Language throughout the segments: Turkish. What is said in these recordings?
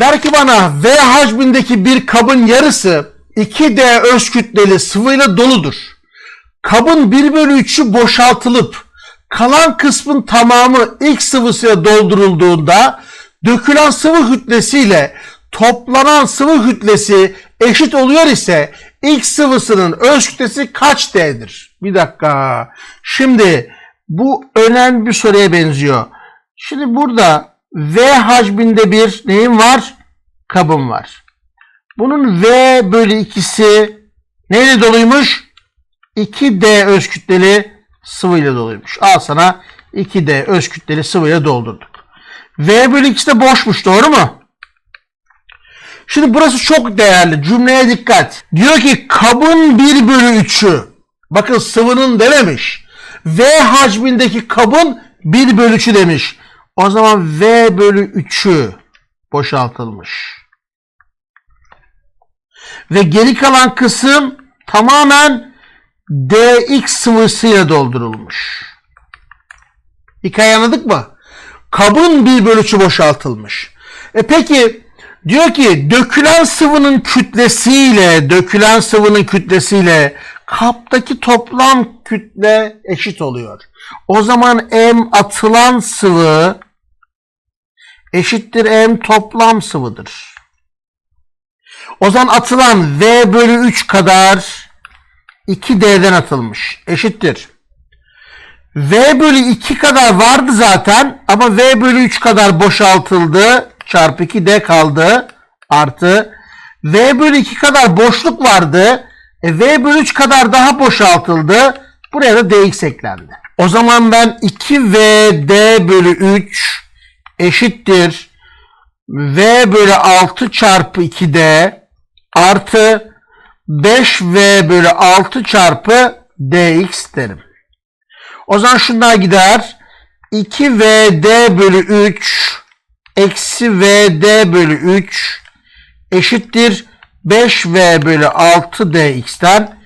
Der ki bana V hacmindeki bir kabın yarısı 2D öz kütleli sıvıyla doludur. Kabın 1 bölü 3'ü boşaltılıp kalan kısmın tamamı X sıvısıyla doldurulduğunda dökülen sıvı kütlesiyle toplanan sıvı kütlesi eşit oluyor ise X sıvısının öz kütlesi kaç D'dir? Bir dakika. Şimdi bu önemli bir soruya benziyor. Şimdi burada V hacminde bir neyim var? Kabım var. Bunun V bölü ikisi neyle doluymuş? 2D öz kütleli sıvıyla doluymuş. Al sana 2D öz kütleli sıvıyla doldurduk. V bölü ikisi de boşmuş doğru mu? Şimdi burası çok değerli. Cümleye dikkat. Diyor ki kabın 1 bölü 3'ü. Bakın sıvının dememiş. V hacmindeki kabın 1 bölü 3'ü demiş. O zaman V bölü 3'ü boşaltılmış. Ve geri kalan kısım tamamen DX sıvısıyla doldurulmuş. Hikaye anladık mı? Kabın 1 bölü 3'ü boşaltılmış. E peki diyor ki dökülen sıvının kütlesiyle dökülen sıvının kütlesiyle kaptaki toplam kütle eşit oluyor. O zaman M atılan sıvı eşittir M toplam sıvıdır. O zaman atılan V bölü 3 kadar 2D'den atılmış. Eşittir. V bölü 2 kadar vardı zaten ama V bölü 3 kadar boşaltıldı. Çarpı 2D kaldı. Artı V bölü 2 kadar boşluk vardı. E, V bölü 3 kadar daha boşaltıldı. Buraya da dx eklendi. O zaman ben 2VD bölü 3 eşittir. V bölü 6 çarpı 2D artı 5V bölü 6 çarpı dx derim. O zaman şunlar gider. 2VD bölü 3 eksi VD bölü 3 eşittir 5V bölü 6 dx'ten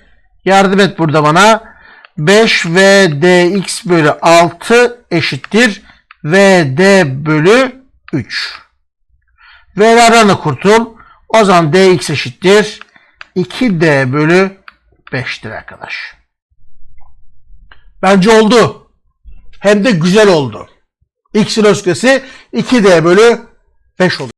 yardım et burada bana. 5V dx bölü 6 eşittir VD bölü 3. V'lerden de kurtul. O zaman dx eşittir 2D bölü 5'tir arkadaş. Bence oldu. Hem de güzel oldu. X'in öz kütlesi 2D bölü 5 oldu.